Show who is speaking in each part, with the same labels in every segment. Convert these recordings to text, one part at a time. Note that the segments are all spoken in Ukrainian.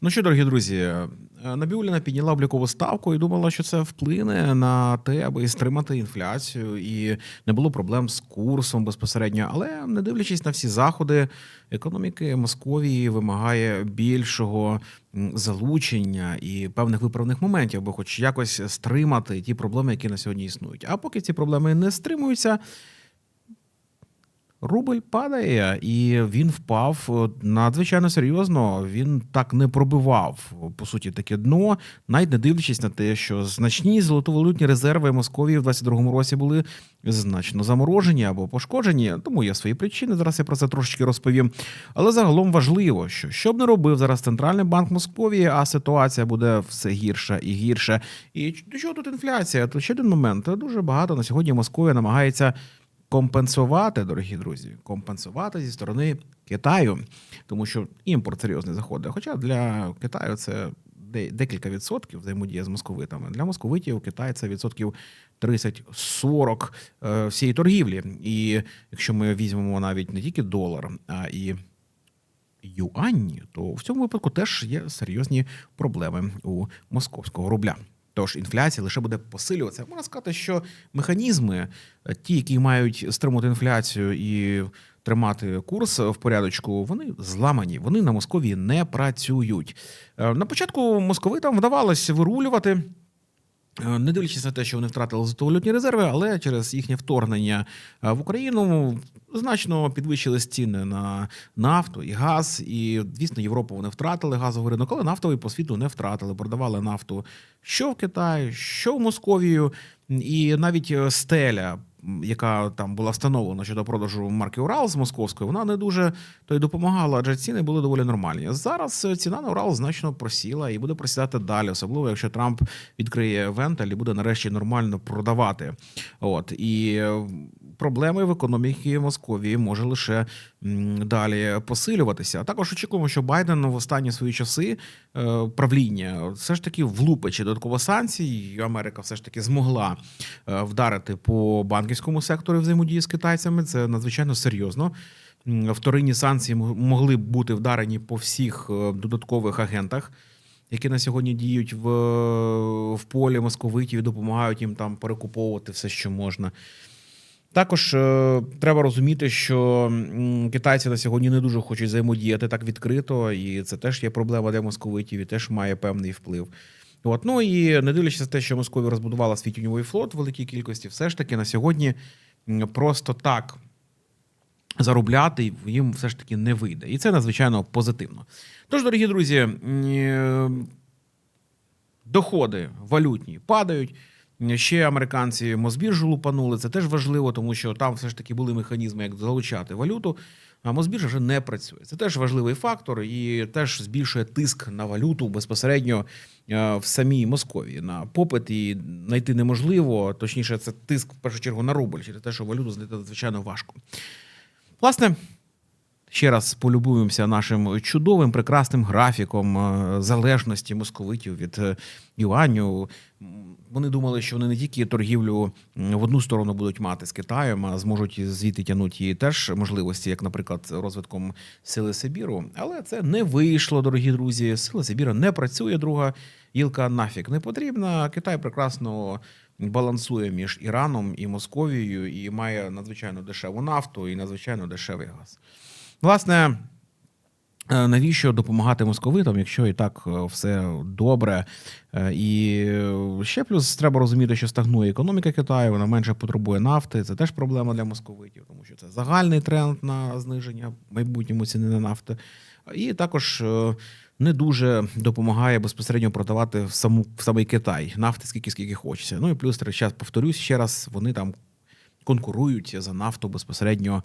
Speaker 1: Ну що, дорогі друзі, е, Набіуліна підняла облікову ставку і думала, що це вплине на те, аби стримати інфляцію, і не було проблем з курсом безпосередньо. Але не дивлячись на всі заходи, економіки Московії вимагає більшого залучення і певних виправних моментів, аби хоч якось стримати ті проблеми, які на сьогодні існують. А поки ці проблеми не стримуються. Рубль падає, і він впав е, надзвичайно серйозно. Він так не пробивав по суті таке дно, навіть не дивлячись на те, що значні золотовалютні резерви Московії в 22-му році були значно заморожені або пошкоджені. Тому є свої причини. Зараз я про це трошечки розповім. Але загалом важливо, що що б не робив зараз центральний банк Московії, а ситуація буде все гірша і гірше. І до чого тут інфляція? Тут ще один момент. Дуже багато на сьогодні Московія намагається компенсувати, дорогі друзі, компенсувати зі сторони Китаю, тому що імпорт серйозний заходить. Хоча для Китаю це декілька відсотків взаємодія з московитами. Для московитів Китай це відсотків 30-40 е, всієї торгівлі. І якщо ми візьмемо навіть не тільки долар, а і юані, то в цьому випадку теж є серйозні проблеми у московського рубля. Тож інфляція лише буде посилюватися. Можна сказати, що механізми, е, ті, які мають стримувати інфляцію і тримати курс в порядочку, вони зламані. Вони на Московії не працюють. Е, На початку московитам вдавалося вирулювати. Е, Не дивлячись на те, що вони втратили золотовалютні резерви, але через їхнє вторгнення е, в Україну значно підвищились ціни на нафту і газ. І, звісно, Європу вони втратили газовий ринок, але нафтовий по світу не втратили. Продавали нафту що в Китаї, що в Московію, і навіть е, стеля. Яка там була встановлена щодо продажу марки Урал з московської, вона не дуже то й допомагала, адже ціни були доволі нормальні. Зараз е, ціна на Урал значно просіла і буде просідати далі, особливо якщо Трамп відкриє вентиль і буде нарешті нормально продавати. От і е, проблеми в економіці Московії може лише далі посилюватися. А також очікуємо, що Байден в останні свої часи е, правління все ж таки влупить додатково санкцій. Америка все ж таки змогла е, вдарити по банківському сектору взаємодії з китайцями. Це надзвичайно серйозно. Вторинні санкції могли б бути вдарені по всіх е, додаткових агентах, які на сьогодні діють в, в полі московитів і допомагають їм там перекуповувати все, що можна. Також е, треба розуміти, що китайці на сьогодні не дуже хочуть взаємодіяти так відкрито, і це теж є проблема для московитів і теж має певний вплив. От, ну і не дивлячись на те, що Московія розбудувала свій тіньовий флот в великій кількості, все ж таки на сьогодні просто так заробляти їм все ж таки не вийде. І це надзвичайно позитивно. Тож, дорогі друзі, е, доходи валютні падають. Ще американці Мосбіржу лупанули. Це теж важливо, тому що там все ж таки були механізми, як залучати валюту. А Мосбіржа вже не працює. Це теж важливий фактор і теж збільшує тиск на валюту безпосередньо е, в самій Московії. На попит і знайти неможливо. Точніше, це тиск в першу чергу на рубль, через те, що валюту знайти надзвичайно важко. Власне, ще раз полюбуємося нашим чудовим, прекрасним графіком е, залежності московитів від е, юаню. Вони думали, що вони не тільки торгівлю в одну сторону будуть мати з Китаєм, а зможуть звідти тягнути і теж можливості, як, наприклад, розвитком сили Сибіру. Але це не вийшло, дорогі друзі. Сила Сибіру не працює. Друга гілка нафіг не потрібна. Китай прекрасно балансує між Іраном і Московією і має надзвичайно дешеву нафту і надзвичайно дешевий газ. Власне, е, навіщо допомагати московитам, якщо і так е, все добре? Е, І ще плюс треба розуміти, що стагнує економіка Китаю, вона менше потребує нафти. Це теж проблема для московитів, тому що це загальний тренд на зниження майбутньому ціни на нафту. І також не дуже допомагає безпосередньо продавати в саму в самий Китай нафти, скільки скільки хочеться. Ну і плюс зараз повторюсь ще раз, вони там конкурують за нафту безпосередньо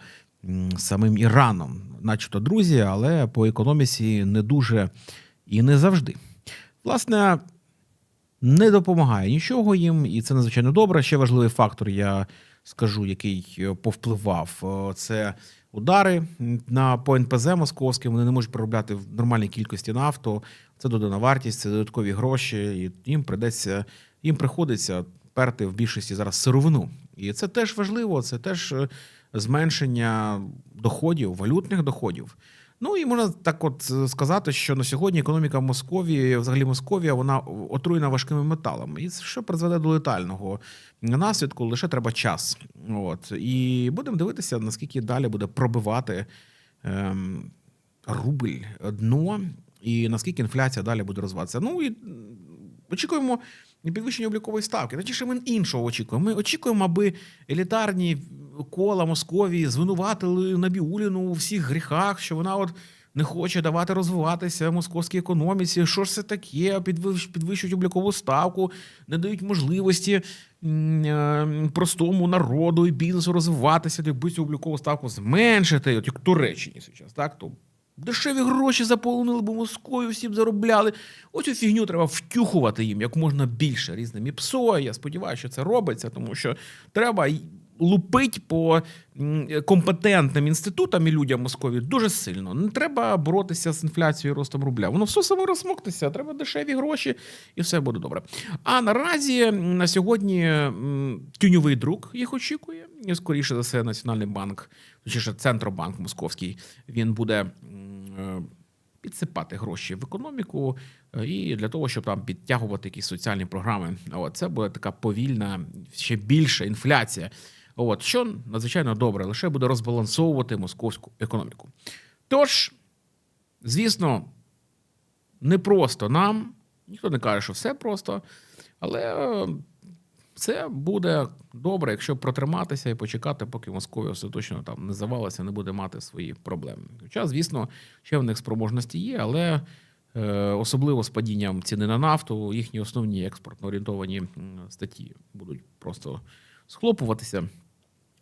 Speaker 1: самим Іраном, начебто друзі, але по економіці не дуже і не завжди. Власне, не допомагає нічого їм, і це надзвичайно добре. Ще важливий фактор, я скажу, який е, повпливав, е, це удари на по НПЗ московським. Вони не можуть переробляти в нормальній кількості нафту. Це додана вартість, це додаткові гроші, і їм придеться, їм приходиться перти в більшості зараз сировину. І це теж важливо, це теж е, зменшення доходів, валютних доходів. Ну і можна так от е, сказати, що на сьогодні економіка Московії, взагалі Московія, вона отруєна важкими металами. І це що призведе до летального наслідку, лише треба час. От. І будемо дивитися, наскільки далі буде пробивати ем, рубль дно, і наскільки інфляція далі буде розвиватися. Ну і м, очікуємо підвищення облікової ставки. Точніше, ми іншого очікуємо. Ми очікуємо, аби елітарні кола Московії звинуватили Набіуліну у всіх гріхах, що вона от. Не хоче давати розвиватися московській економіці. Що ж це таке? Підвищ- Підвищують облікову ставку, не дають можливості е, простому народу і бізнесу розвиватися, якби цю облікову ставку зменшити, от як Туреччині зараз, так то дешеві гроші заповнили, бо Москвою всім заробляли. Оцю фігню треба втюхувати їм як можна більше різними псою. Я сподіваюся, що це робиться, тому що треба лупить по компетентним інститутам і людям Московії дуже сильно. Не треба боротися з інфляцією і ростом рубля. Воно все само розсмоктиться, треба дешеві гроші, і все буде добре. А наразі на сьогодні тюньовий друк їх очікує. І скоріше за все, Національний банк, точніше, Центробанк Московський, він буде. е, Підсипати гроші в економіку е, і для того, щоб там підтягувати якісь соціальні програми. От це буде така повільна, ще більша інфляція. От що надзвичайно добре, лише буде розбалансовувати московську економіку. Тож, звісно, не просто нам, ніхто не каже, що все просто, але е, це буде добре, якщо протриматися і почекати, поки Московія остаточно там не завалиться, не буде мати свої проблеми. Хоча, звісно, ще в них спроможності є, але е, особливо з падінням ціни на нафту, їхні основні експортно орієнтовані статті будуть просто схлопуватися.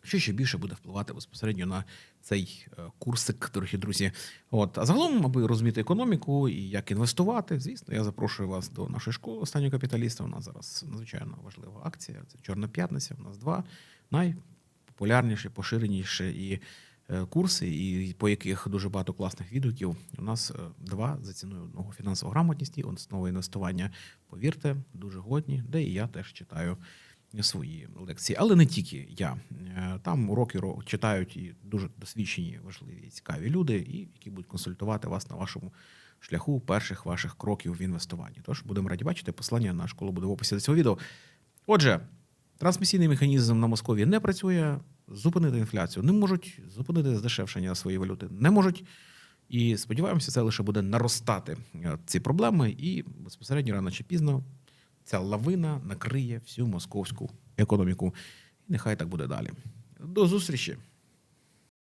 Speaker 1: Що ще більше буде впливати безпосередньо на цей е, курсик, дорогі друзі. От а загалом, аби розуміти економіку і як інвестувати, звісно, я запрошую вас до нашої школи останнього капіталіста. У нас зараз надзвичайно важлива акція. Це Чорна п'ятниця. У нас два найпопулярніші, поширеніші і е, курси, і по яких дуже багато класних відгуків. У нас е, два за ціною одного фінансова грамотність і основа інвестування. Повірте, дуже годні, де і я теж читаю свої лекції, але не тільки я. Е, Там уроки ро- читають і дуже досвідчені, важливі, цікаві люди, і які будуть консультувати вас на вашому шляху перших ваших кроків в інвестуванні. Тож будемо раді бачити. Посилання на школу буде в описі до цього відео. Отже, трансмісійний механізм на Московії не працює. Зупинити інфляцію не можуть, зупинити здешевшення своєї валюти не можуть. І сподіваємося, це лише буде наростати е, ці проблеми, і безпосередньо рано чи пізно ця лавина накриє всю московську економіку. І нехай так буде далі. До зустрічі!